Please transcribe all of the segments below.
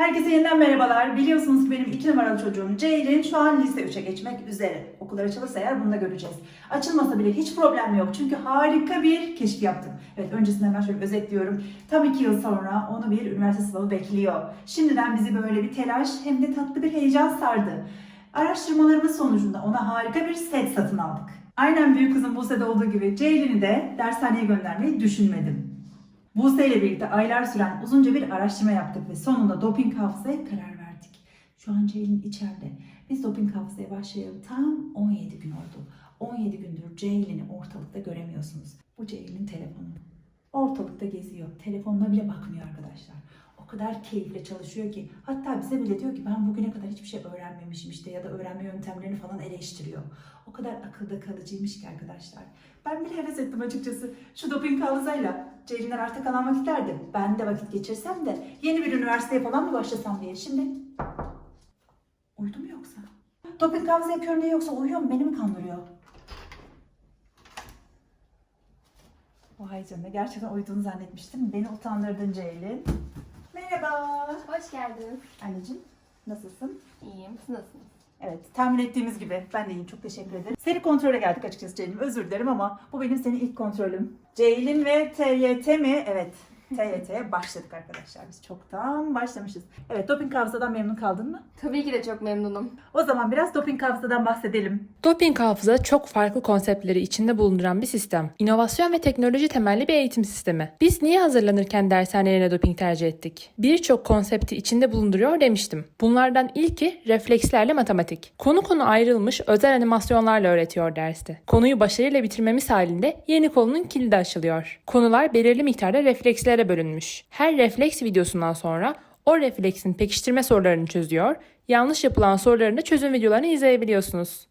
Herkese yeniden merhabalar. Biliyorsunuz ki benim iki numaralı çocuğum Ceylin şu an lise 3'e geçmek üzere. Okullar açılırsa eğer bunu da göreceğiz. Açılmasa bile hiç problem yok çünkü harika bir keşif yaptım. Evet öncesinde hemen şöyle özetliyorum. Tam iki yıl sonra onu bir üniversite sınavı bekliyor. Şimdiden bizi böyle bir telaş hem de tatlı bir heyecan sardı. Araştırmalarımız sonucunda ona harika bir set satın aldık. Aynen büyük kızım Buse'de olduğu gibi Ceylin'i de dershaneye göndermeyi düşünmedim. Buse ile birlikte aylar süren uzunca bir araştırma yaptık ve sonunda doping hafızaya karar verdik. Şu an Ceylin içeride. Biz doping hafızaya başlayalı tam 17 gün oldu. 17 gündür Ceylin'i ortalıkta göremiyorsunuz. Bu Ceylin telefonu. Ortalıkta geziyor. Telefonuna bile bakmıyor arkadaşlar. O kadar keyifle çalışıyor ki hatta bize bile diyor ki ben bugüne kadar hiçbir şey öğrenmemişim işte ya da öğrenme yöntemlerini falan eleştiriyor. O kadar akılda kalıcıymış ki arkadaşlar. Ben bile heves ettim açıkçası. Şu doping hafızayla Ceylinler arta kalan vakitlerde ben de vakit geçirsem de yeni bir üniversiteye falan mı başlasam diye. Şimdi uyudu mu yoksa? Doping hafıza yapıyorum diye yoksa uyuyor mu? Beni mi kandırıyor? Vay canına gerçekten uyuduğunu zannetmiştim. Beni utandırdın Ceylin. Merhaba. Hoş geldiniz. Anneciğim nasılsın? İyiyim. Siz nasılsınız? Evet, tahmin ettiğimiz gibi. Ben de iyiyim, çok teşekkür ederim. Seni kontrole geldik açıkçası Ceylin. Özür dilerim ama bu benim senin ilk kontrolüm. Ceylin ve TYT mi? Evet, TYT'ye başladık arkadaşlar. Biz çoktan başlamışız. Evet, doping hafızadan memnun kaldın mı? Tabii ki de çok memnunum. O zaman biraz doping hafızadan bahsedelim. Doping hafıza çok farklı konseptleri içinde bulunduran bir sistem. İnovasyon ve teknoloji temelli bir eğitim sistemi. Biz niye hazırlanırken dershanelerine doping tercih ettik? Birçok konsepti içinde bulunduruyor demiştim. Bunlardan ilki reflekslerle matematik. Konu konu ayrılmış özel animasyonlarla öğretiyor derste. Konuyu başarıyla bitirmemiz halinde yeni konunun kilidi açılıyor. Konular belirli miktarda reflekslere bölünmüş. Her refleks videosundan sonra o refleksin pekiştirme sorularını çözüyor, yanlış yapılan soruların da çözüm videolarını izleyebiliyorsunuz.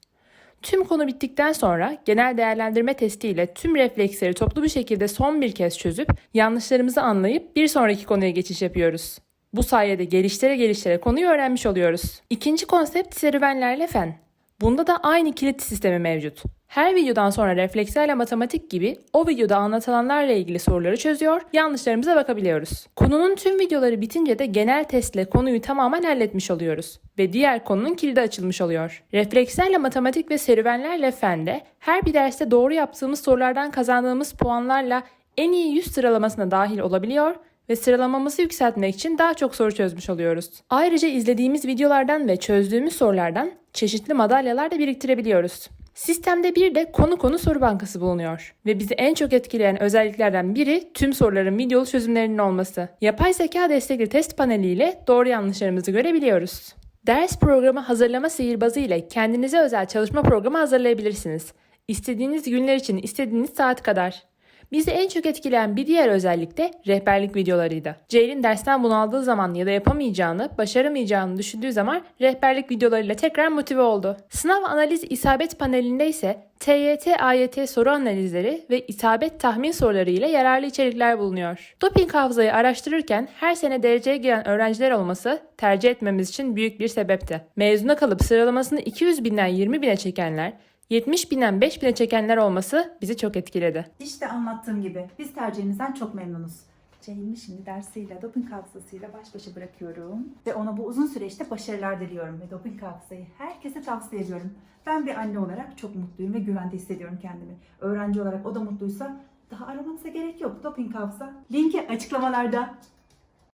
Tüm konu bittikten sonra genel değerlendirme testiyle tüm refleksleri toplu bir şekilde son bir kez çözüp yanlışlarımızı anlayıp bir sonraki konuya geçiş yapıyoruz. Bu sayede geliştere geliştere konuyu öğrenmiş oluyoruz. İkinci konsept serüvenlerle fen. Bunda da aynı kilit sistemi mevcut. Her videodan sonra reflekslerle matematik gibi o videoda anlatılanlarla ilgili soruları çözüyor, yanlışlarımıza bakabiliyoruz. Konunun tüm videoları bitince de genel testle konuyu tamamen halletmiş oluyoruz ve diğer konunun kilidi açılmış oluyor. Reflekslerle matematik ve serüvenlerle fende her bir derste doğru yaptığımız sorulardan kazandığımız puanlarla en iyi 100 sıralamasına dahil olabiliyor ve sıralamamızı yükseltmek için daha çok soru çözmüş oluyoruz. Ayrıca izlediğimiz videolardan ve çözdüğümüz sorulardan çeşitli madalyalar da biriktirebiliyoruz. Sistemde bir de konu konu soru bankası bulunuyor ve bizi en çok etkileyen özelliklerden biri tüm soruların videolu çözümlerinin olması. Yapay zeka destekli test paneliyle doğru yanlışlarımızı görebiliyoruz. Ders programı hazırlama sihirbazı ile kendinize özel çalışma programı hazırlayabilirsiniz. İstediğiniz günler için istediğiniz saat kadar. Bizi en çok etkileyen bir diğer özellik de rehberlik videolarıydı. Ceylin dersten bunaldığı zaman ya da yapamayacağını, başaramayacağını düşündüğü zaman rehberlik videolarıyla tekrar motive oldu. Sınav analiz isabet panelinde ise TYT, AYT soru analizleri ve isabet tahmin soruları ile yararlı içerikler bulunuyor. Doping hafızayı araştırırken her sene dereceye giren öğrenciler olması tercih etmemiz için büyük bir sebepti. Mezuna kalıp sıralamasını 200 binden 20 bine çekenler, 70 binden 5 bine çekenler olması bizi çok etkiledi. İşte anlattığım gibi biz tercihimizden çok memnunuz. Ceylin'i şimdi dersiyle, doping hafızasıyla baş başa bırakıyorum. Ve ona bu uzun süreçte başarılar diliyorum. Ve doping hafızayı herkese tavsiye ediyorum. Ben bir anne olarak çok mutluyum ve güvende hissediyorum kendimi. Öğrenci olarak o da mutluysa daha aramanıza gerek yok. Doping hafıza linki açıklamalarda.